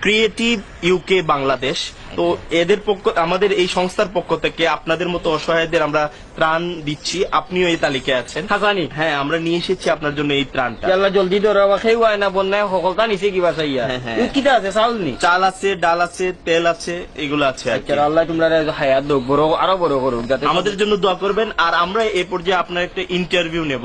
creative UK Bangladesh তো এদের পক্ষ আমাদের এই সংস্থার পক্ষ থেকে আপনাদের মতো অসহায়দের আমরা ত্রাণ দিচ্ছি। আপনিও এই তালিকায় আছেন। হাসানি। হ্যাঁ আমরা নিয়ে এসেছি আপনার জন্য এই ত্রাণটা। ইয়াল্লা জলদি ধরো খেয়ে হয় না বন্যায় সকলটা নিচে কিবা চাইয়া হ্যাঁ, হ্যাঁ। কিটা আছে চাউল নি? চাল আছে ডাল আছে তেল আছে এগুলো আছে আর কি। আল্লাহ তোমরা হায়াত দোক বড় আরও বড় করুক আমাদের জন্য দোয়া করবেন। আর আমরা এ পর্যায়ে আপনার একটা ইন্টারভিউ নেব।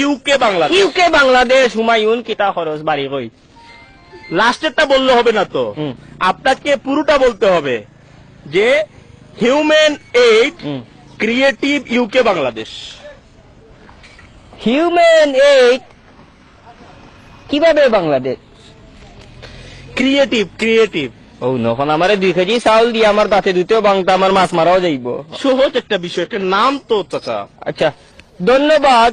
UK Bangladesh UK Bangladesh Humayun কিতা খরচ বাড়ি কই লাস্টেরটা বললে হবে না তো? আপনাকে পুরোটা বলতে হবে যে human aid. Creative UK Bangladesh human aid কীভাবে বাংলাদেশ? ক্রিয়েটিভ ক্রিয়েটিভ ও নখন আমারে দুই কেজি চাউল দিয়ে আমার দাঁতে দুতেও বাংতা আমার মাছ মারাও যাইব। সহজ একটা বিষয় একটা নাম তো চাচা। আচ্ছা ধন্যবাদ।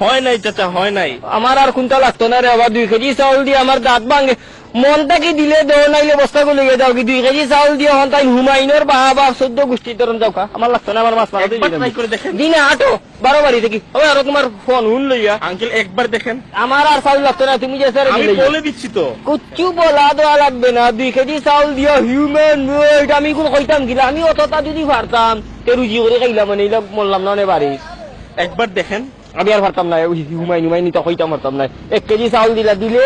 হয় নাই চাচা হয় নাই। আমার আর কোনটা লাগতো না রে আবার দুই কেজি চাউল দিয়ে আমার দাঁত ভাঙে। মনটা কি দিলে দেও নাইলে বস্তা গুলো গিয়ে যাও কি দুই কেজি চাউল দিয়ে হন তাই হুমায়ুনের বা বা চোদ্দ গোষ্ঠী ধরন যাও কা আমার লাগতো না আমার মাছ মারা। দিনে আটো বারো বাড়ি থেকে। ওই আর তোমার ফোন হুন লইয়া আঙ্কেল একবার দেখেন। আমার আর চাউল লাগতো না তুমি যে স্যার আমি বলে দিচ্ছি তো। কুচ্ছু বলা দেওয়া লাগবে না দুই কেজি চাউল দিয়া হিউম্যান ওয়েট আমি কোন কইতাম গিলা আমি অতটা যদি পারতাম তে রুজি করে খাইলাম মানে বললাম না বাড়ি একবার দেখেন। আমি আর পারতাম না হুমাই নুমাই নিতে কইতাম পারতাম না। এক কেজি চাউল দিলা দিলে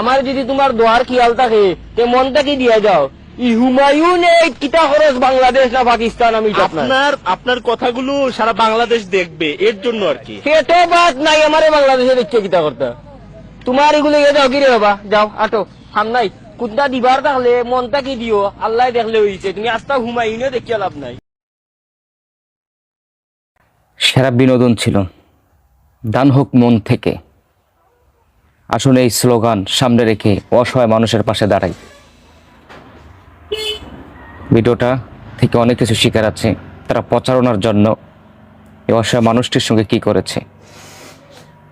আমার যদি তোমার দোয়ার খেয়াল থাকে তে মনটা কি দিয়া যাও। ই হুমায়ুন এই কিতা খরচ বাংলাদেশ না পাকিস্তান আমি এটা আপনার আপনার আপনার কথাগুলো সারা বাংলাদেশ দেখবে এর জন্য আর কি। পেটে বাদ নাই আমারে বাংলাদেশে দেখছে কিতা করতে। তোমার এগুলো ইয়ে যাও কিরে বাবা যাও আটো দিবার থাকলে মনটা কি দিও আল্লাহ দেখলে হইছে। তুমি আস্তা হুমায়ুনও দেখিয়া লাভ নাই। সেরা বিনোদন ছিল। দান হোক মন থেকে। আসলে এই স্লোগান সামনে রেখে অসহায় মানুষের পাশে দাঁড়াই। ভিডিওটা থেকে অনেক কিছু শিকার আছে, তারা প্রচারণার জন্য এই অসহায় মানুষটির সঙ্গে কি করেছে।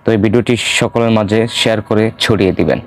তো এই ভিডিওটি সকলের মাঝে শেয়ার করে ছড়িয়ে দিবেন।